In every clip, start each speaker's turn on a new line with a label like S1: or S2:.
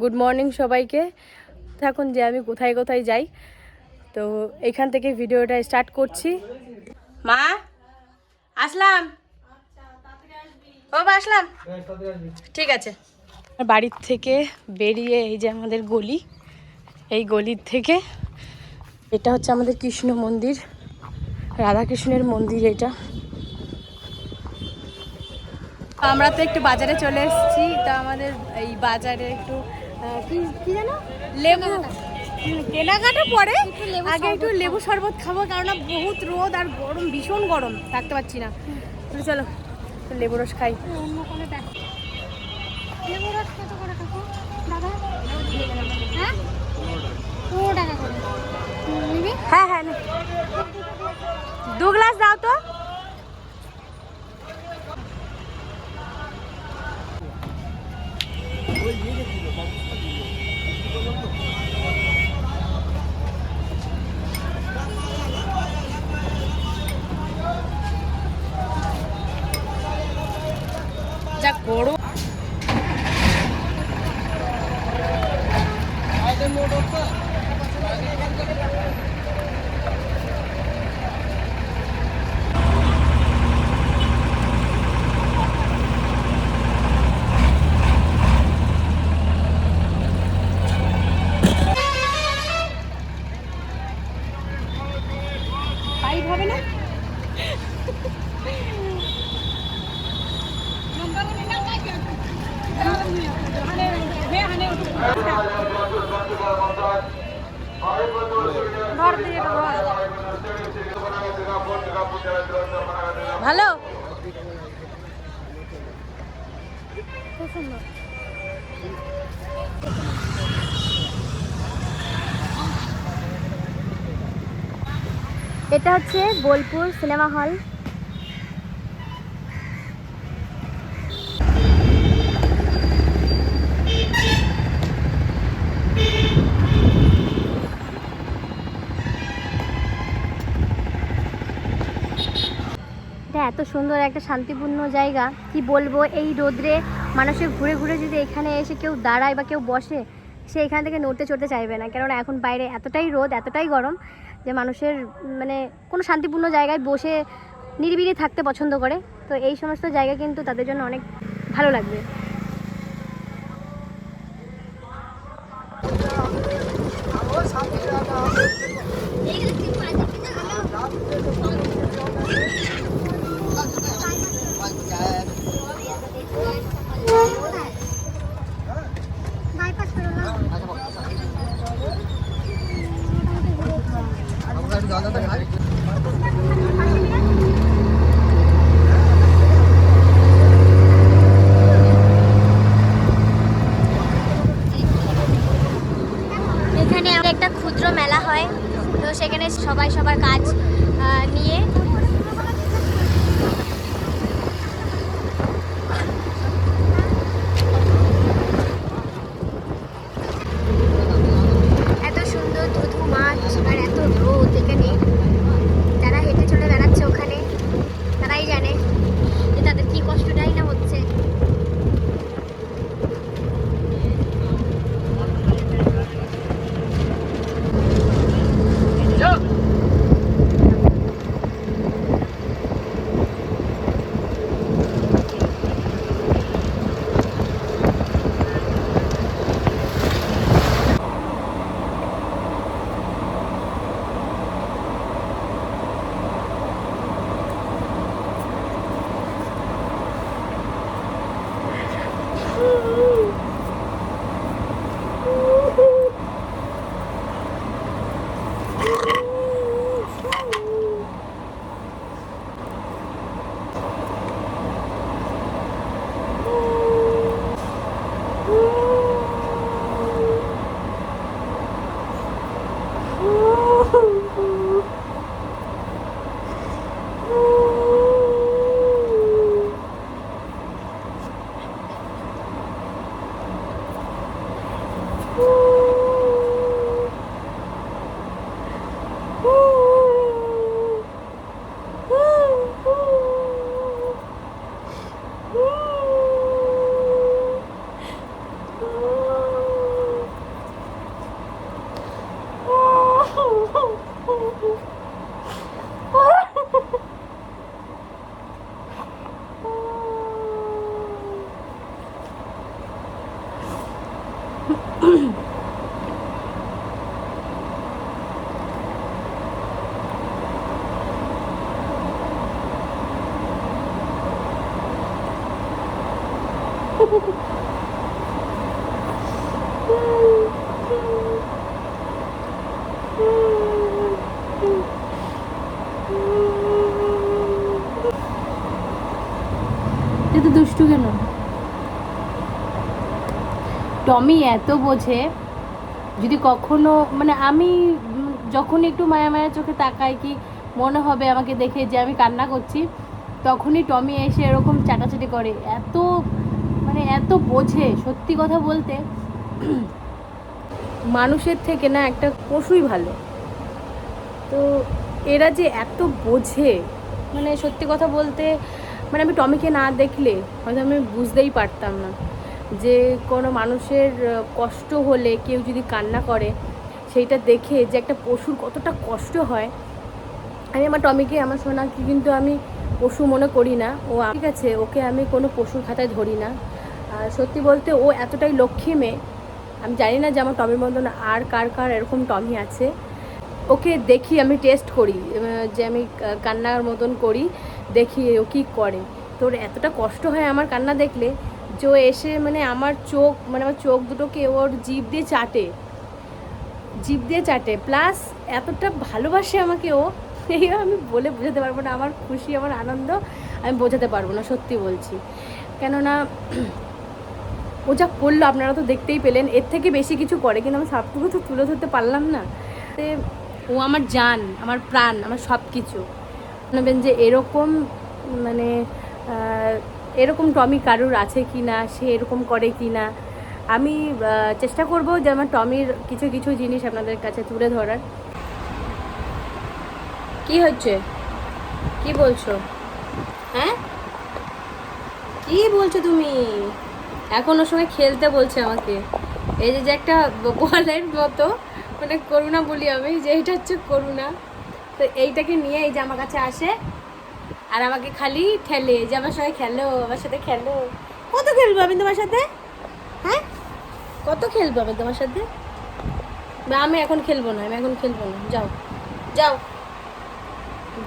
S1: Good morning সবাইকে। এখন যে আমি কোথায় কোথায় যাই। তো এখান থেকে ভিডিওটা স্টার্ট করছি। মা, আসলাম। ও আসলাম। ঠিক আছে। বাড়ির থেকে বেরিয়ে এই যে আমাদের গলি, এই গলির থেকে এটা হচ্ছে আমাদের কৃষ্ণ মন্দির, রাধাকৃষ্ণের মন্দির এটা। আমরা তো একটু বাজারে চলে এসেছি। তা আমাদের এই বাজারে একটু কি কি জানো লেবু। কেনাকাটা। পরে আগে একটু লেবু শরবত খাব কারণ বহুত রোদ আর গরম ভীষণ গরম থাকতে পারছি না। চলো লেবু রস খাই।
S2: অন্য কোনো লেবু রস কত করে কাকু? দাদা? হ্যাঁ? পনেরো টাকা করে।
S1: হ্যাঁ হ্যাঁ দু গ্লাস দাও তো। যা গরম ভালো?
S2: এটা হচ্ছে বোলপুর সিনেমা হল। এত সুন্দর একটা শান্তিপূর্ণ জায়গা। কি বলব, এই রোদ্রে মানুষের ঘুরে ঘুরে যদি এখানে এসে কেউ দাঁড়ায় বা কেউ বসে, সে এখান থেকে নড়তে চড়তে চাইবে না। কেননা এখন বাইরে এতটাই রোদ, এতটাই গরম যে মানুষের মানে কোনো শান্তিপূর্ণ জায়গায় বসে নিরিবিলি থাকতে পছন্দ করে। তো এই সমস্ত জায়গা কিন্তু তাদের জন্য অনেক ভালো লাগবে।
S1: তুই তো দুষ্টু কেন টমি এত বোঝে, যদি কখনো মানে আমি যখন একটু মায়া মায়া চোখে তাকাই কি মনে হবে আমাকে দেখে যে আমি কান্না করছি, তখনই টমি এসে এরকম চাটাচাটি করে। এত মানে এত বোঝে সত্যি কথা বলতে। মানুষের থেকে না একটা পশুই ভালো। তো এরা যে এত বোঝে মানে সত্যি কথা বলতে মানে আমি টমিকে না দেখলে হয়তো আমি বুঝতেই পারতাম না। যে কোনো মানুষের কষ্ট হলে কেউ যদি কান্না করে, সেইটা দেখে যে একটা পশুর কতটা কষ্ট হয়। আমি আমার টমিকে, আমার সোনাকে কিন্তু আমি পশু মনে করি না। ও ঠিক আছে, ওকে আমি কোনো পশুর খাতায় ধরি না। সত্যি বলতে ও এতটাই লক্ষ্মী মেয়ে, আমি জানি না যে আমার টমির মতন আর কার কার এরকম টমি আছে। ওকে দেখি, আমি টেস্ট করি যে আমি কান্নার মতন করি, দেখি ও কী করে। তোর এতটা কষ্ট হয় আমার কান্না দেখলে যে এসে মানে আমার চোখ মানে আমার চোখ দুটোকে ওর জিভ দিয়ে চাটে। জিভ দিয়ে চাটে। প্লাস এতটা ভালোবাসে আমাকে ও, এই আমি বলে বোঝাতে পারব না। আমার খুশি, আমার আনন্দ, আমি বোঝাতে পারব না, সত্যি বলছি। কেননা ও যা করল, আপনারা তো দেখতেই পেলেন, এর থেকে বেশি কিছু করে, কিন্তু আমি সবটুকু তো তুলে ধরতে পারলাম না। ও আমার জান, আমার প্রাণ, আমার সব কিছু নেবেন যে এরকম মানে এরকম টমি কারুর আছে কি না সে এরকম করে কি না আমি চেষ্টা করব যে আমার টমির কিছু কিছু জিনিস আপনাদের কাছে তুলে ধরার। কি হচ্ছে? কি বলছো? হ্যাঁ? কি বলছো তুমি? এখন ওর সঙ্গে খেলতে বলছে আমাকে। এই যে যে একটা বলের মতো মানে করুণা বলি আমি, যে এটা হচ্ছে করুণা। তো এইটাকে নিয়ে এই যে আমার কাছে আসে আর আমাকে খালি ঠেলে যে আমার সঙ্গে খেলো, আমার সাথে খেলো। কত খেলব আমি তোমার সাথে? হ্যাঁ? কত খেলব আমি তোমার সাথে? আমি এখন খেলব না, আমি এখন খেলব না। যাও যাও।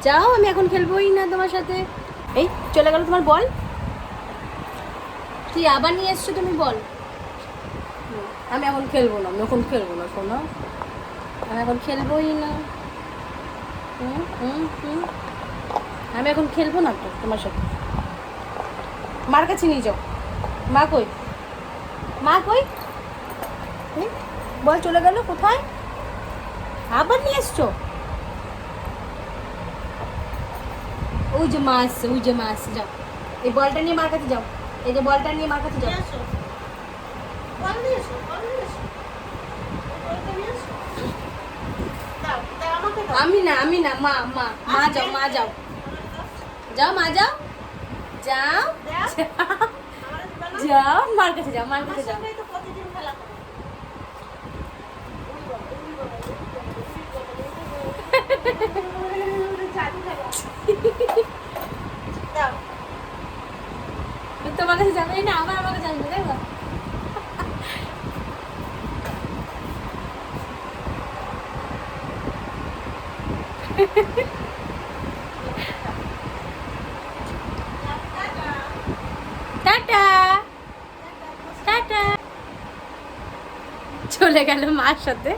S1: যাও, আমি এখন খেলবোই না তোমার সাথে। এই, চলে গেল তোমার বল? তুই আবার নিয়ে এসছো তুমি বল। আমি এখন খেলব না, আমি এখন খেলব না, শোনো। আমি এখন খেলবোই না। হুম হুম হুম। আমি এখন খেলব না তো তোমার সাথে। মার কাছে নিয়ে যাও। মা কই? মা কই? বল চলে গেল কোথায়? আবার নিয়ে এসছো? ওই যে মা আসছে ওই যে মা আসছে যাও। এই বলটা নিয়ে মার কাছে যাও। এই যে বলটা নিয়ে মার কাছে যাও। আমি না আমি না মা মা মা যাও মা যাও। যাও মা যাও। যাও। যাও। মার কাছে যাও মার কাছে যাও। তোমার কাছে যাবে না আবার আমার কাছে আসবে দেখো টাটা। টাটা। চলে গেল মার সাথে।